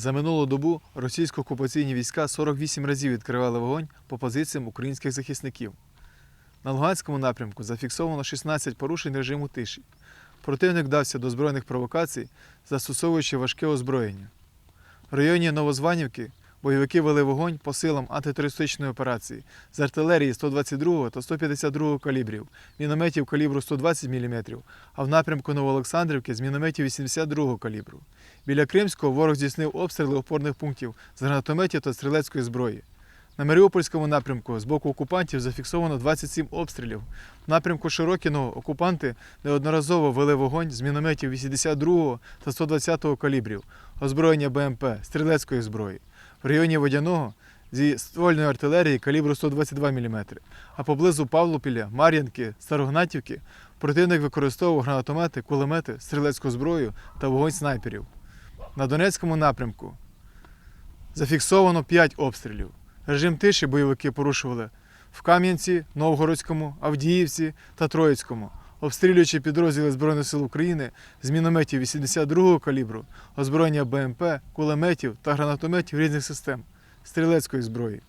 За минулу добу російсько-окупаційні війська 48 разів відкривали вогонь по позиціям українських захисників. На Луганському напрямку зафіксовано 16 порушень режиму тиші. Противник вдався до збройних провокацій, застосовуючи важке озброєння. В районі Новозванівки бойовики вели вогонь по силам антитерористичної операції з артилерії 122 та 152 калібрів, мінометів калібру 120 мм, а в напрямку Новоолександрівки з мінометів 82 калібру. Біля Кримського ворог здійснив обстріли опорних пунктів з гранатометів та стрілецької зброї. На Маріупольському напрямку з боку окупантів зафіксовано 27 обстрілів. В напрямку Широкіного окупанти неодноразово вели вогонь з мінометів 82-го та 120-го калібрів, озброєння БМП, стрілецької зброї. В районі Водяного зі ствольної артилерії калібру 122 мм, а поблизу Павлопіля, Мар'янки, Старогнатівки противник використовував гранатомети, кулемети, стрілецьку зброю та вогонь снайперів. На Донецькому напрямку зафіксовано 5 обстрілів. Режим тиші бойовики порушували в Кам'янці, Новгородському, Авдіївці та Троїцькому, обстрілюючи підрозділи Збройних сил України з мінометів 82-го калібру, озброєння БМП, кулеметів та гранатометів різних систем, стрілецької зброї.